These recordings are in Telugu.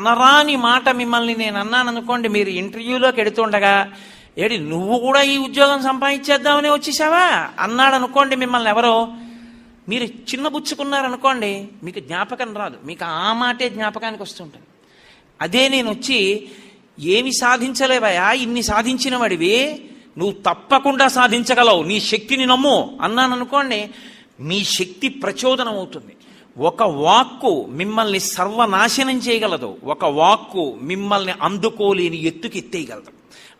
అనరాని మాట మిమ్మల్ని నేను అన్నాను అనుకోండి మీరు ఇంటర్వ్యూలోకి వెడుతుండగా ఏడి నువ్వు కూడా ఈ ఉద్యోగం సంపాదించేద్దామని వచ్చేసావా? అన్నాడు అనుకోండి మిమ్మల్ని ఎవరో మీరు చిన్నబుచ్చుకున్నారనుకోండి మీకు జ్ఞాపకం రాదు. మీకు ఆ మాటే జ్ఞాపకానికి వస్తుంటుంది. అదే నేను వచ్చి ఏమి సాధించలేవయా ఇన్ని సాధించిన వాడివి నువ్వు తప్పకుండా సాధించగలవు నీ శక్తిని నమ్ము అన్నాను అనుకోండి మీ శక్తి ప్రచోదనం అవుతుంది ఒక వాక్కు మిమ్మల్ని సర్వనాశనం చేయగలదు. ఒక వాక్కు మిమ్మల్ని అందుకోలేని ఎత్తుకి ఎత్తేయగలదు.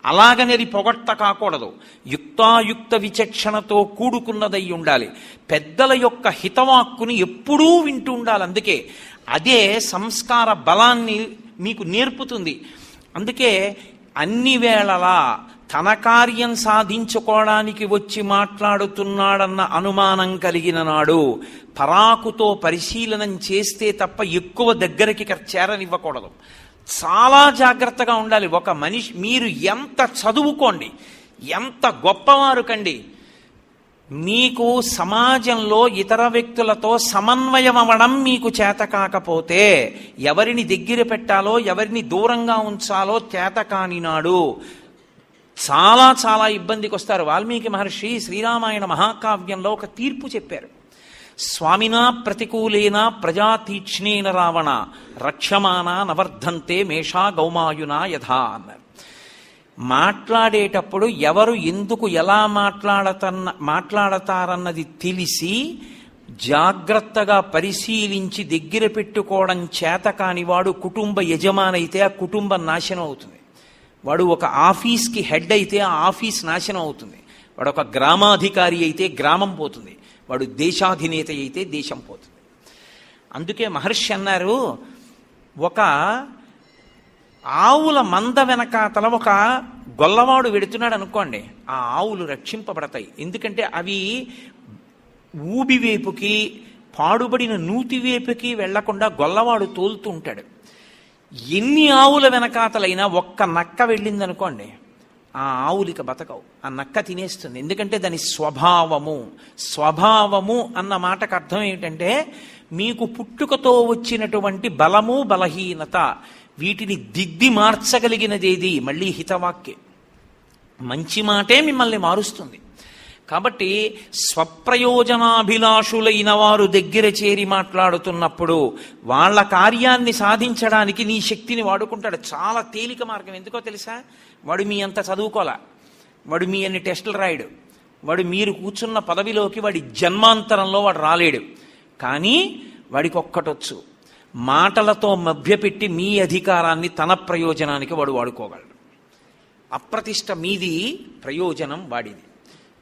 అలాగని అది పొగట్ట కాకూడదు. యుక్తాయుక్త విచక్షణతో కూడుకున్నదై ఉండాలి. పెద్దల యొక్క హితవాక్కుని ఎప్పుడూ వింటూ ఉండాలి. అందుకే అదే సంస్కార బలాన్ని మీకు నేర్పుతుంది. అందుకే అన్ని వేళలా తన కార్యం సాధించుకోవడానికి వచ్చి మాట్లాడుతున్నాడన్న అనుమానం కలిగిన నాడు పరాకుతో పరిశీలనం చేస్తే తప్ప ఎక్కువ దగ్గరికి చేరనివ్వకూడదు. చాలా జాగ్రత్తగా ఉండాలి. ఒక మనిషి మీరు ఎంత చదువుకోండి ఎంత గొప్పవారు కండి మీకు సమాజంలో ఇతర వ్యక్తులతో సమన్వయం అవ్వడం మీకు చేత కాకపోతే ఎవరిని దగ్గర పెట్టాలో ఎవరిని దూరంగా ఉంచాలో చేత కానినాడు చాలా చాలా ఇబ్బందికి వస్తారు వాల్మీకి మహర్షి శ్రీరామాయణ మహాకావ్యంలో ఒక తీర్పు చెప్పారు. స్వామినా ప్రతికూలేన ప్రజాతీక్ష్ణేన రావణ రక్షమాన నవర్ధంతే మేషా గౌమాయునా యథా అన్నారు. మాట్లాడేటప్పుడు ఎవరు ఎందుకు ఎలా మాట్లాడతన్న మాట్లాడతారన్నది తెలిసి జాగ్రత్తగా పరిశీలించి దగ్గర పెట్టుకోవడం చేత కానివాడు కుటుంబ యజమానైతే ఆ కుటుంబం నాశనం అవుతుంది. వాడు ఒక ఆఫీస్కి హెడ్ అయితే ఆ ఆఫీస్ నాశనం అవుతుంది. వాడు ఒక గ్రామాధికారి అయితే గ్రామం పోతుంది. వాడు దేశాధినేత అయితే దేశం పోతుంది. అందుకే మహర్షి అన్నారు ఒక ఆవుల మంద వెనకాతల ఒక గొల్లవాడు వెడుతున్నాడు అనుకోండి ఆ ఆవులు రక్షింపబడతాయి. ఎందుకంటే అవి ఊబివేపుకి పాడుబడిన నూతివేపుకి వెళ్ళకుండా గొల్లవాడు తోలుతూ ఉంటాడు. ఎన్ని ఆవుల వెనకాతలైనా ఒక్క నక్క వెళ్ళిందనుకోండి ఆ ఆవులిక బతకవు. ఆ నక్క తినేస్తుంది. ఎందుకంటే దాని స్వభావము. స్వభావము అన్న మాటకు అర్థం ఏమిటంటే మీకు పుట్టుకతో వచ్చినటువంటి బలము బలహీనత వీటిని దిద్ది మార్చగలిగినదేది మళ్ళీ హితవాక్యే. మంచి మాటే మిమ్మల్ని మారుస్తుంది. కాబట్టి స్వప్రయోజనాభిలాషులైన వారు దగ్గర చేరి మాట్లాడుతున్నప్పుడు వాళ్ళ కార్యాన్ని సాధించడానికి నీ శక్తిని వాడుకుంటాడు. చాలా తేలిక మార్గం. ఎందుకో తెలుసా? వాడు మీ అంత చదువుకోలే. వాడు మీ అన్ని టెస్టులు రాయడు. వాడు మీరు కూర్చున్న పదవిలోకి వాడి జన్మాంతరంలో వాడు రాలేడు. కానీ వాడికి ఒక్కటొచ్చు. మాటలతో మభ్యపెట్టి మీ అధికారాన్ని తన ప్రయోజనానికి వాడు వాడుకోగలడు. అప్రతిష్ట మీది ప్రయోజనం వాడిది.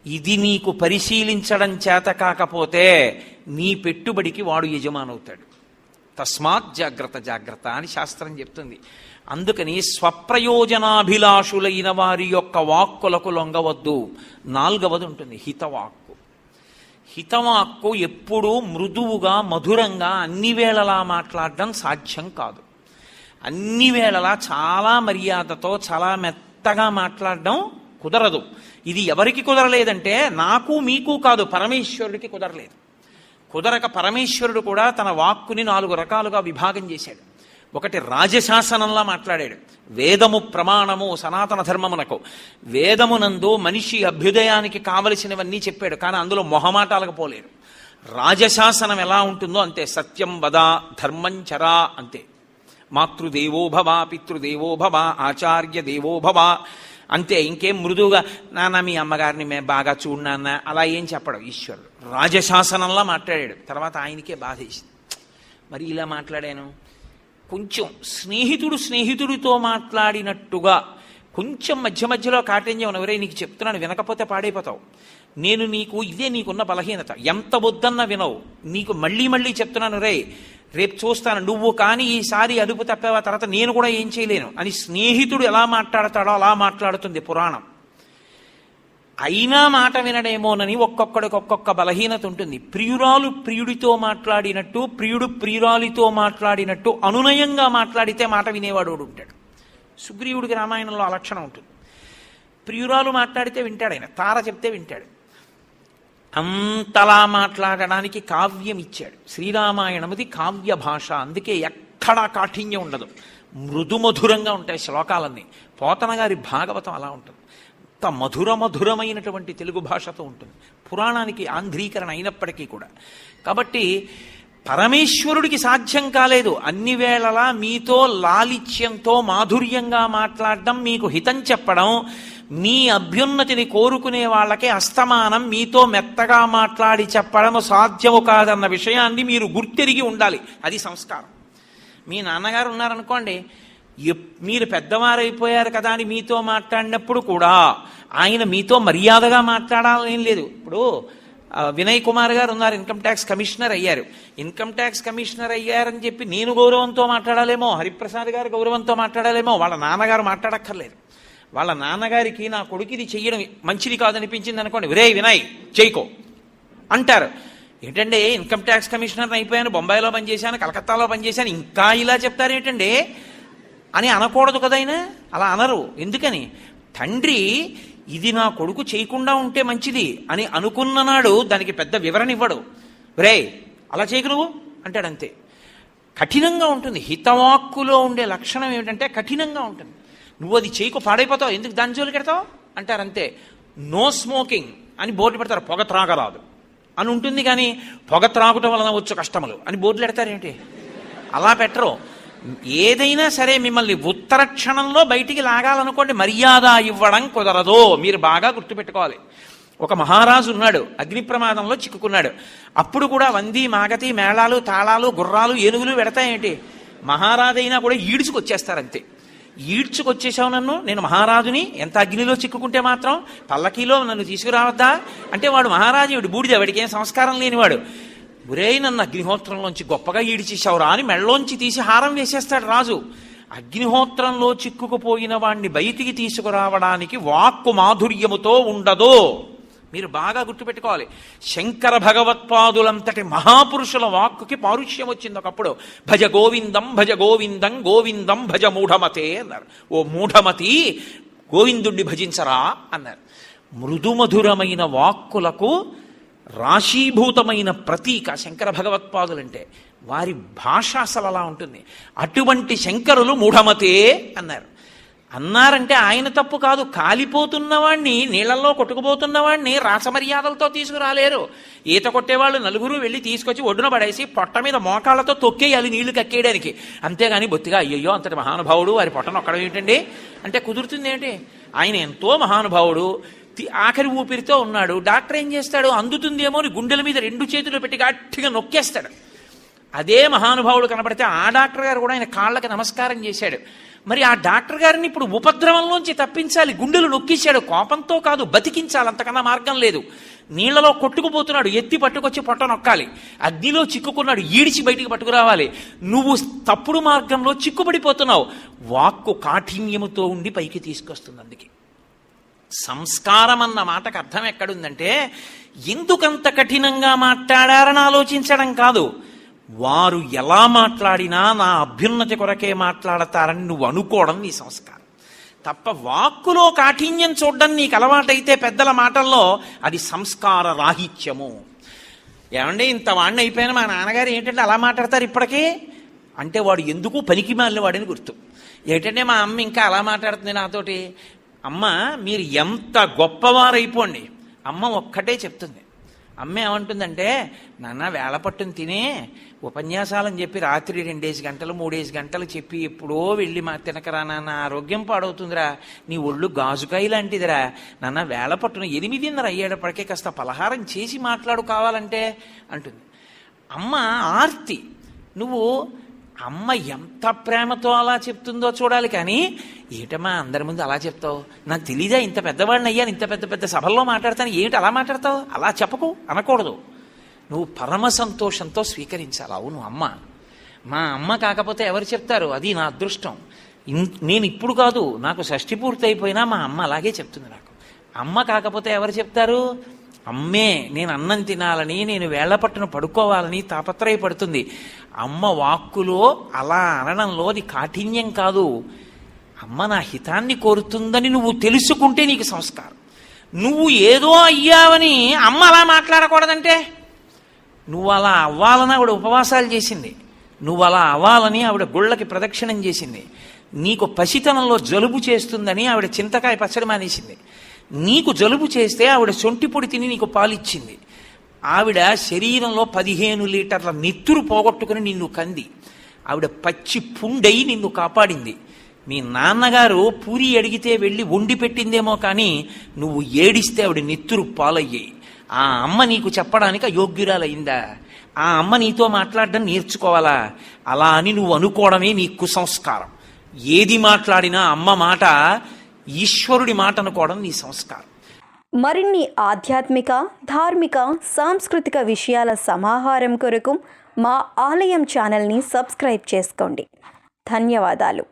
ఇది నీకు పరిశీలించడం చేత కాకపోతే నీ పెట్టుబడికి వాడు యజమానవుతాడు. తస్మాత్ జాగ్రత్త జాగ్రత్త అని శాస్త్రం చెప్తుంది. అందుకని స్వప్రయోజనాభిలాషులైన వారి యొక్క వాక్కులకు లొంగవద్దు. నాలుగవది ఉంటుంది హితవాక్కు. హితవాక్కు ఎప్పుడూ మృదువుగా మధురంగా అన్ని వేళలా మాట్లాడడం సాధ్యం కాదు. అన్ని వేళలా చాలా మర్యాదతో చాలా మెత్తగా మాట్లాడడం కుదరదు. ఇది ఎవరికి కుదరలేదంటే నాకు మీకు కాదు పరమేశ్వరుడికి కుదరలేదు. కుదరక పరమేశ్వరుడు కూడా తన వాక్కుని నాలుగు రకాలుగా విభాగం చేశాడు. ఒకటి రాజశాసనంలా మాట్లాడాడు. వేదము ప్రమాణము సనాతన ధర్మమునకు. వేదమునందు మనిషి అభ్యుదయానికి కావలసినవన్నీ చెప్పాడు కానీ అందులో మొహమాటాలకు పోలేరు రాజశాసనం ఎలా ఉంటుందో అంతే సత్యం వద ధర్మం చరా అంతే. మాతృదేవో భవ పితృదేవో భవ ఆచార్య దేవో భవ అంతే ఇంకేం మృదువుగా నాన్న మీ అమ్మగారిని మేము బాగా చూడనాన్న అలా ఏం చెప్పడం ఈశ్వరుడు. రాజశాసనంలా మాట్లాడాడు. తర్వాత ఆయనకే బాధేసింది మరి ఇలా మాట్లాడాను? కొంచెం స్నేహితుడు స్నేహితుడితో మాట్లాడినట్టుగా కొంచెం మధ్య మధ్యలో కాటేంజం ఎవరై నీకు చెప్తున్నాను వినకపోతే పాడైపోతావు. నేను నీకు ఇదే నీకున్న బలహీనత. ఎంత వద్దన్న వినవు. నీకు మళ్ళీ మళ్ళీ చెప్తున్నాను రే రేపు చూస్తాను. నువ్వు కానీ ఈసారి అదుపు తప్పావా? తర్వాత నేను కూడా ఏం చేయలేను. అని స్నేహితుడు ఎలా మాట్లాడతాడో అలా మాట్లాడుతుంది పురాణం. అయినా మాట వినడేమోనని ఒక్కొక్కడికి ఒక్కొక్క బలహీనత ఉంటుంది. ప్రియురాలు ప్రియుడితో మాట్లాడినట్టు ప్రియుడు ప్రియురాలితో మాట్లాడినట్టు అనునయంగా మాట్లాడితే మాట వినేవాడు ఉంటాడు. సుగ్రీవుడికి రామాయణంలో ఆ లక్షణం ఉంటుంది. ప్రియురాలు మాట్లాడితే వింటాడు ఆయన. తార చెప్తే వింటాడు. అంతలా మాట్లాడడానికి కావ్యం ఇచ్చాడు శ్రీరామాయణమది కావ్య భాష. అందుకే ఎక్కడా కాఠిన్యం ఉండదు. మృదుమధురంగా ఉంటాయి శ్లోకాలన్నీ. పోతన గారి భాగవతం అలా ఉంటుంది. అంత మధుర మధురమైనటువంటి తెలుగు భాషతో ఉంటుంది. పురాణానికి ఆంధ్రీకరణ అయినప్పటికీ కూడా. కాబట్టి పరమేశ్వరుడికి సాధ్యం కాలేదు. అన్ని వేళలా మీతో లాలిత్యంతో మాధుర్యంగా మాట్లాడడం మీకు హితం చెప్పడం మీ అభ్యున్నతిని కోరుకునే వాళ్ళకి అస్తమానం మీతో మెత్తగా మాట్లాడి చెప్పడం సాధ్యము కాదన్న విషయాన్ని మీరు గుర్తెరిగి ఉండాలి. అది సంస్కారం. మీ నాన్నగారు ఉన్నారనుకోండి ఎప్- మీరు పెద్దవారైపోయారు కదా అని మీతో మాట్లాడినప్పుడు కూడా ఆయన మీతో మర్యాదగా మాట్లాడాలని లేదు. ఇప్పుడు వినయ్ కుమార్ గారు ఉన్నారు ఇన్కమ్ ట్యాక్స్ కమిషనర్ అయ్యారు. ఇన్కమ్ ట్యాక్స్ కమిషనర్ అయ్యారని చెప్పి నేను గౌరవంతో మాట్లాడాలేమో హరిప్రసాద్ గారు గౌరవంతో మాట్లాడాలేమో వాళ్ళ నాన్నగారు మాట్లాడక్కర్లేదు. వాళ్ళ నాన్నగారికి నా కొడుకు ఇది చెయ్యడం మంచిది కాదనిపించింది అనుకోండి. విరే వినాయ్ చేయకో అంటారు. ఏంటంటే ఇన్కమ్ ట్యాక్స్ కమిషనర్ అయిపోయాను బొంబాయిలో పనిచేశాను కలకత్తాలో పనిచేశాను ఇంకా ఇలా చెప్తారు ఏంటండి? అని అనకూడదు కదైనా అలా అనరు. ఎందుకని? తండ్రి ఇది నా కొడుకు చేయకుండా ఉంటే మంచిది అని అనుకున్ననాడు దానికి పెద్ద వివరణ ఇవ్వడు. రే అలా చేయకు నువ్వు? అంటాడు అంతే. కఠినంగా ఉంటుంది. హితవాక్కులో ఉండే లక్షణం ఏమిటంటే కఠినంగా ఉంటుంది. నువ్వు అది చేయకు పాడైపోతావు. ఎందుకు దాని జోలికి పెడతావు? అంటారు అంతే. నో స్మోకింగ్ అని బోర్డు పెడతారు పొగ త్రాగరాదు. అని ఉంటుంది కానీ పొగ త్రాగటం వలన వచ్చు కష్టములు. అని బోర్డులు పెడతారేంటి అలా పెట్టరు. ఏదైనా సరే మిమ్మల్ని ఉత్తర క్షణంలో బయటికి లాగాలనుకోండి మర్యాద ఇవ్వడం కుదరదు. మీరు బాగా గుర్తుపెట్టుకోవాలి. ఒక మహారాజు ఉన్నాడు అగ్ని ప్రమాదంలో చిక్కుకున్నాడు. అప్పుడు కూడా వంది మాగతి మేళాలు తాళాలు గుర్రాలు ఏనుగులు పెడతాయేంటి మహారాజైనా కూడా ఈడ్చుకొచ్చేస్తారంతే ఈడ్చుకొచ్చేసావు నన్ను? నేను మహారాజుని? ఎంత అగ్నిలో చిక్కుకుంటే మాత్రం? పల్లకీలో నన్ను తీసుకురావద్దా? అంటే వాడు మహారాజు బూడిద వాడికి ఏం సంస్కారం లేనివాడు. ఒరే నన్ను అగ్నిహోత్రంలోంచి గొప్పగా ఈడిచేసావురా అని మెళ్ళలోంచి తీసి హారం వేసేస్తాడు రాజు. అగ్నిహోత్రంలో చిక్కుకుపోయిన వాణ్ణి బయటికి తీసుకురావడానికి వాక్కు మాధుర్యముతో ఉండదు. మీరు బాగా గుర్తుపెట్టుకోవాలి. శంకర భగవత్పాదులంతటి మహాపురుషుల వాక్కుకి పారుష్యం వచ్చింది ఒకప్పుడు. భజ గోవిందం భజ గోవిందం గోవిందం భజ మూఢమతే అన్నారు. ఓ మూఢమతి గోవిందుణ్ణి భజించరా అన్నారు. మృదుమధురమైన వాక్కులకు రాశీభూతమైన ప్రతీక శంకర భగవత్పాదులంటే వారి భాష అసలు అలా ఉంటుంది. అటువంటి శంకరులు మూఢమతే అన్నారు. అన్నారంటే ఆయన తప్పు కాదు. కాలిపోతున్నవాణ్ణి నీళ్ళలో కొట్టుకుపోతున్నవాణ్ణి రాసమర్యాదలతో తీసుకురాలేరు. ఈత కొట్టేవాళ్ళు నలుగురు వెళ్ళి తీసుకొచ్చి ఒడ్డున పడేసి పొట్ట మీద మోకాళ్ళతో తొక్కేయాలి నీళ్ళు కక్కేయడానికి. అంతేగాని బొత్తిగా అయ్యయ్యో అంతటి మహానుభావుడు వారి పొట్టను ఒక్కడం ఏంటండి? అంటే కుదురుతుంది ఏంటి? ఆయన ఎంతో మహానుభావుడు. తి- ఆఖరి ఊపిరితో ఉన్నాడు. డాక్టర్ ఏం చేస్తాడు? అందుతుందేమో అని గుండెల మీద రెండు చేతులు పెట్టి గట్టిగా నొక్కేస్తాడు. అదే మహానుభావుడు కనబడితే ఆ డాక్టర్ గారు కూడా ఆయన కాళ్ళకి నమస్కారం చేశాడు. మరి ఆ డాక్టర్ గారిని ఇప్పుడు ఉపద్రవంలోంచి తప్పించాలి గుండెలు నొక్కించాడు కోపంతో కాదు బతికించాలి అంతకన్నా మార్గం లేదు. నీళ్ళలో కొట్టుకుపోతున్నాడు ఎత్తి పట్టుకొచ్చి పొట్ట నొక్కాలి. అగ్నిలో చిక్కుకున్నాడు ఈడిచి బయటికి పట్టుకురావాలి. నువ్వు తప్పుడు మార్గంలో చిక్కుపడిపోతున్నావు వాక్కు కాఠిన్యముతో ఉండి పైకి తీసుకొస్తుంది అందుకే. సంస్కారం అన్న మాటకు అర్థం ఎక్కడుందంటే ఎందుకంత కఠినంగా మాట్లాడారని ఆలోచించడం కాదు. వారు ఎలా మాట్లాడినా నా అభ్యున్నతి కొరకే మాట్లాడతారని నువ్వు అనుకోవడం నీ సంస్కారం. తప్ప వాక్కులో కాఠిన్యం చూడడం నీకు అలవాటైతే పెద్దల మాటల్లో అది సంస్కార రాహిత్యము. ఏమండి ఇంత వాడిని అయిపోయిన మా నాన్నగారు ఏంటంటే అలా మాట్లాడతారు ఇప్పటికీ? అంటే వాడు ఎందుకు పనికి మాలిన వాడని గుర్తు. ఏంటంటే మా అమ్మ ఇంకా అలా మాట్లాడుతుంది నాతోటి. అమ్మ మీరు ఎంత గొప్పవారైపోండి. అమ్మ ఒక్కటే చెప్తుంది. అమ్మ ఏమంటుందంటే నాన్న వేళపట్టును తినే ఉపన్యాసాలని చెప్పి రాత్రి రెండేసి గంటలు మూడేసి గంటలు చెప్పి ఎప్పుడో వెళ్ళి మా తినకరా నాన్న ఆరోగ్యం పాడవుతుందిరా. నీ ఒళ్ళు గాజుకాయ లాంటిదిరా. నాన్న వేళపట్టును ఎనిమిదిన్నర అయ్యేటప్పటికే కాస్త పలహారం చేసి మాట్లాడు కావాలంటే అంటుంది. అమ్మ ఆర్తి నువ్వు అమ్మ ఎంత ప్రేమతో అలా చెప్తుందో చూడాలి కానీ ఏటమ్మా అందరి ముందు అలా చెప్తావు? నాకు తెలీదా ఇంత పెద్దవాడిని అయ్యాను ఇంత పెద్ద పెద్ద సభల్లో మాట్లాడతాను ఏమిటి అలా మాట్లాడతావు? అలా చెప్పకు అనకూడదు. నువ్వు పరమ సంతోషంతో స్వీకరించాలి. అవును అమ్మ. మా అమ్మ కాకపోతే ఎవరు చెప్తారు? అది నా అదృష్టం. ఇన్- నేను ఇప్పుడు కాదు నాకు షష్టి పూర్తి అయిపోయినా మా అమ్మ అలాగే చెప్తుంది నాకు. అమ్మ కాకపోతే ఎవరు చెప్తారు? అమ్మే నేను అన్నం తినాలని నేను వేళ్ళ పట్టున పడుకోవాలని తాపత్రయపడుతుంది. అమ్మ వాక్కులో అలా అనడంలో అది కాఠిన్యం కాదు. అమ్మ నా హితాన్ని కోరుతుందని నువ్వు తెలుసుకుంటే నీకు సంస్కారం. నువ్వు ఏదో అయ్యావని అమ్మ అలా మాట్లాడకూడదంటే? నువ్వు అలా అవ్వాలని ఆవిడ ఉపవాసాలు చేసింది. నువ్వు అలా అవ్వాలని ఆవిడ గుళ్ళకి ప్రదక్షిణం చేసింది. నీకు పసితనంలో జలుబు చేస్తుందని ఆవిడ చింతకాయ పచ్చడి మానేసింది. నీకు జలుబు చేస్తే ఆవిడ సొంటి పొడి తిని నీకు పాలిచ్చింది. ఆవిడ శరీరంలో పదిహేను లీటర్ల నెత్తురు పోగొట్టుకుని నిన్ను కంది. ఆవిడ పచ్చి పుండై నిన్ను కాపాడింది. మీ నాన్నగారు పూరి అడిగితే వెళ్ళి వండి పెట్టిందేమో కానీ నువ్వు ఏడిస్తే ఆవిడ నెత్తురు పాలయ్యాయి ఆ అమ్మ నీకు చెప్పడానికి అయోగ్యురాలయ్యిందా ఆ అమ్మ నీతో మాట్లాడడం నేర్చుకోవాలా? అలా అని నువ్వు అనుకోవడమే నీ కుసంస్కారం ఏది మాట్లాడినా అమ్మ మాట ఈశ్వరుడి మాట అనుకోవడం నీ సంస్కారం. మరిన్ని ఆధ్యాత్మిక ధార్మిక సాంస్కృతిక విషయాల సమాహారం కొరకు మా ఆలయం ఛానల్ని సబ్స్క్రైబ్ చేసుకోండి. ధన్యవాదాలు.